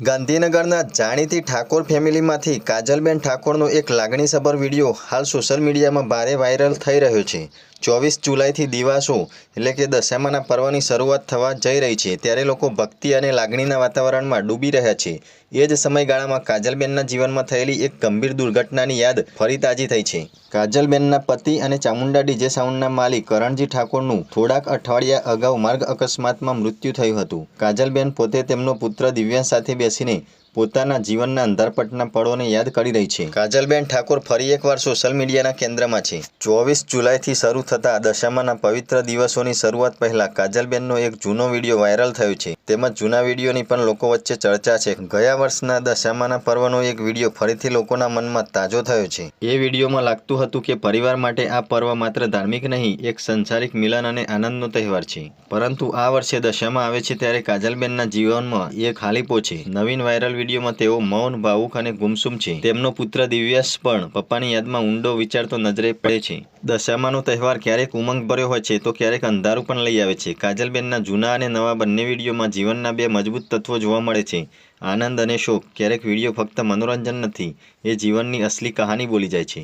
ગાંધીનગરના જાણીતી ઠાકોર ફેમિલીમાંથી કાજલબેન ઠાકોરનો એક લાગણીસભર વીડિયો હાલ સોશિયલ મીડિયામાં ભારે વાયરલ થઈ રહ્યો છે. ચોવીસ જુલાઈથી દિવાસો, એટલે કે દશામાના પર્વની શરૂઆત થવા જઈ રહી છે, ત્યારે લોકો ભક્તિ અને લાગણીના વાતાવરણમાં ડૂબી રહ્યા છે. એ જ સમયગાળામાં કાજલબેનના જીવનમાં થયેલી એક ગંભીર દુર્ઘટનાની યાદ ફરી તાજી થઈ છે. કાજલબેનના પતિ અને ચામુંડા ડીજે સાઉન્ડના માલિક કરણજી ઠાકોરનું થોડાક અઠવાડિયા અગાઉ માર્ગ અકસ્માતમાં મૃત્યુ થયું હતું. કાજલબેન પોતે તેમનો પુત્ર દિવ્યાંશ સાથે બેસીને પોતાના જીવનના અંધારપટના પળોને યાદ કરી રહી છે. કાજલબેન ઠાકોર ફરી એકવાર સોશિયલ મીડિયાના કેન્દ્રમાં છે. ચોવીસ જુલાઈથી શરૂ થતા દશામાના પવિત્ર દિવસોની શરૂઆત પહેલા કાજલબેનનો એક જૂનો વીડિયો વાયરલ થયો છે. તેમજ જૂના વિડીયોની પણ લોકો વચ્ચે ચર્ચા છે. ગયા વર્ષના દશામાના પર્વનો એક વીડિયો ફરીથી લોકોના મનમાં તાજો થયો છે. એ વિડીયોમાં લાગતું હતું કે પરિવાર માટે આ પર્વ માત્ર ધાર્મિક નહીં, એક સંસારિક મિલન અને આનંદનો તહેવાર છે. પરંતુ આ વર્ષે દશામાં આવે છે ત્યારે કાજલબેનના જીવનમાં એ ખાલીપો છે. નવીન વાયરલ વિડીયોમાં તેઓ મૌન, ભાવુક અને ગુમસુમ છે. તેમનો પુત્ર દિવ્યાસ પણ પપ્પાની યાદમાં ઊંડો વિચારતો નજરે પડે છે. દશામાનો તહેવાર ક્યારેક ઉમંગ ભર્યો હોય છે તો ક્યારેક અંધારું પણ લઈ આવે છે. કાજલબેનના જૂના અને નવા બંને વિડીયોમાં જીવનના બે મજબૂત તત્વો જોવા મળે છે. આનંદ અને શોક. ક્યારેક વીડિયો ફક્ત મનોરંજન નથી, એ જીવનની અસલી કહાની બોલી જાય છે.